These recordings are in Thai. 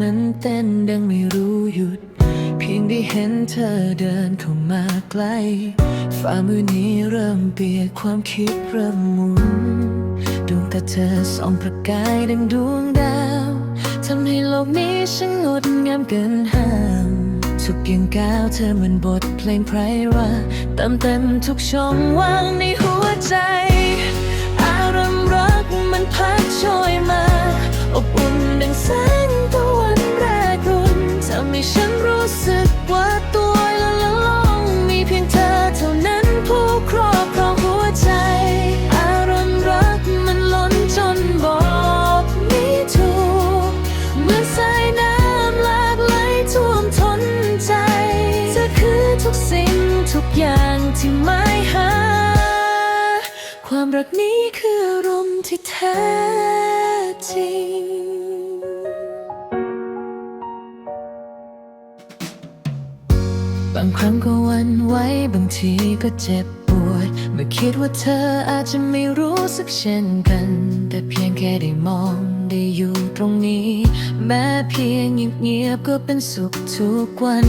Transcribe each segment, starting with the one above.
มันเต้นดังไม่รู้หยุด เพียงได้เห็นเธอเดินเข้ามาใกล้ ฝ่ามือนี้เริ่มเปียกความคิดเริ่มหมุน ดวงตาเธอส่องประกายดังดวงดาวทำให้โลกนี้ช่างงดงามเกินห้ามทุกเพียงก้าวเธอเหมือนบทเพลงไพเราะเติมเต็มทุกช่องว่างในหัวใจ ทุกอย่างที่ไม่หา ความรักนี้คืออารมณ์ที่แท้จริงบางครั้งก็วันไหวบางทีก็เจ็บปวด เมื่อคิดว่าเธออาจจะไม่รู้สึกเช่นกัน แต่เพียงแค่ได้มอง ได้อยู่ตรงนี้ แม้เพียงเงียบๆก็เป็นสุขทุกวัน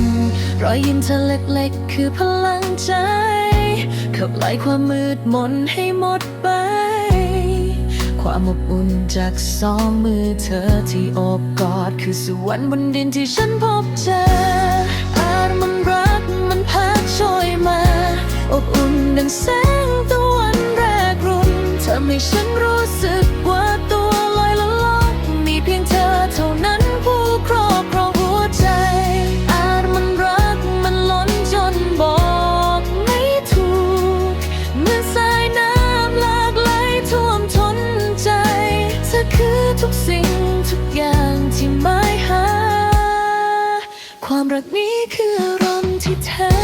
รอยยิ้มเธอเล็กๆ คือพลังใจ ขับไล่ความมืดมนให้หมดไป ความอบอุ่นจากสองมือเธอที่โอบกอด คือสวรรค์บนดินที่ฉันพบเจออารมณ์รักมันพัดโชยมา อบอุ่นดังแสงตะวันแรกรุ่นทำให้ฉันรู้สึก รักนี้คืออารมณ์ที่เธอ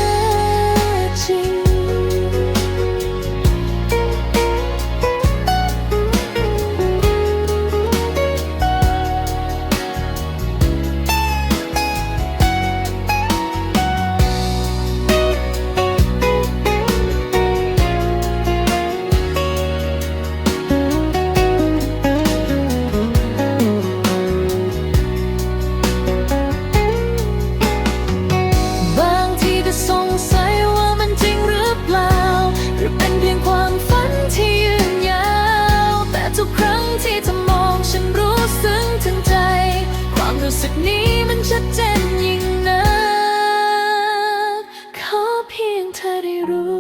รู้สึกนี้มันชัดเจนยิ่งนักขอเพียงเธอได้รู้